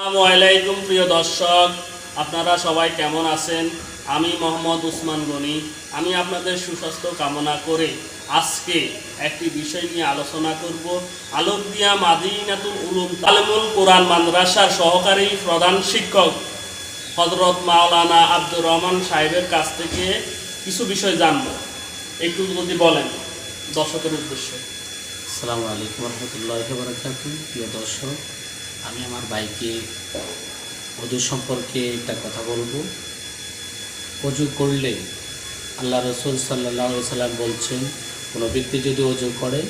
আসসালামু আলাইকুম প্রিয় দর্শক, আপনারা সবাই কেমন আছেন? আমি মোহাম্মদ উসমান গনি। আমি আপনাদের সুস্বাস্থ্য কামনা করে আজকে একটি বিষয় নিয়ে আলোচনা করব। আলোকদিয়া মাদিনাতুল উলুম তালেমুল কোরআন মাদ্রাসার সহকারী প্রধান শিক্ষক হজরত মাওলানা আব্দুর রহমান সাহেবের কাছ থেকে কিছু বিষয় জানব। একটু যদি বলেন দর্শকের উদ্দেশ্যে। আসসালামু আলাইকুম রহমতুল্লাহ প্রিয় দর্শক আমি আমার বাইকে অজু সম্পর্কে একটা কথা বলব। অজু করলে আল্লাহ রসুল সাল্লাহ সাল্লাম বলছেন, কোনো ব্যক্তি যদি অজু করে,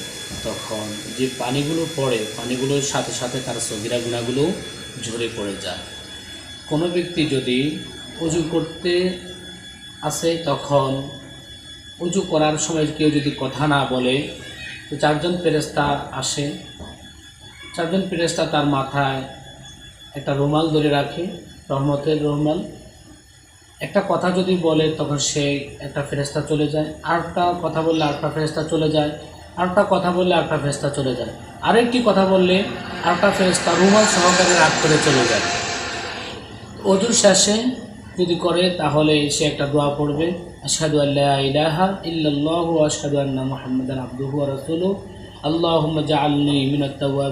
তখন যে পানিগুলো পড়ে, পানিগুলোর সাথে সাথে তার সগিরা গুণাগুলো ঝরে পড়ে যায়। কোনো ব্যক্তি যদি অজু করতে আসে, তখন উজু করার সময় কেউ যদি কথা না বলে, তো চারজন ফেরেস্তা আসে চারজন ফেরেস্তা তার মাথায় একটা রুমাল ধরে রাখে, রহমতের রুমাল। একটা কথা যদি বলে, তখন সে একটা ফেরেস্তা চলে যায়। আরেকটা কথা বললে আরেকটা ফেরেস্তা চলে যায়। আরেকটা কথা বললে আরেকটা ফেরেস্তা চলে যায়। আরেকটি কথা বললে আরেকটা ফেরেস্তা রুমাল সহকারে রাগ করে চলে যায়। অজুর শেষে যদি করে, তাহলে সে একটা দোয়া পড়বে, আশহাদু আল্লাহ ইলাহা ইল্লাল্লাহ ওয়া আশহাদু আন্না মুহাম্মাদান আবদুহু ওয়া আল্লাহুম্মা জাআলনি মিনাত ওয়া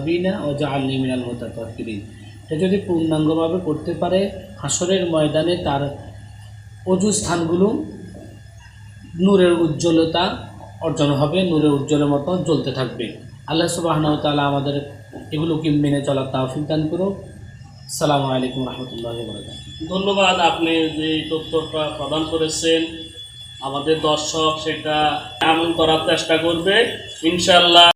জাআলনি মিনাল মুতাতাহহিরিন এটা যদি পূর্ণাঙ্গভাবে করতে পারে হাসরের ময়দানে তার অজু স্থানগুলো নূরের উজ্জ্বলতা অর্জন হবে, নূরের উজ্জ্বলের মতো জ্বলতে থাকবে। আল্লাহ সুবাহনাউ তাআলা আমাদের এগুলোকে মেনে চলার তাওফিক দান করুক। আসসালামু আলাইকুম রহমতুল্লাহ ধন্যবাদ আপনি যে তথ্যটা প্রদান করেছেন। আমাদের দর্শক সেটা আমল করার চেষ্টা করবে। ইনশাল্লাহ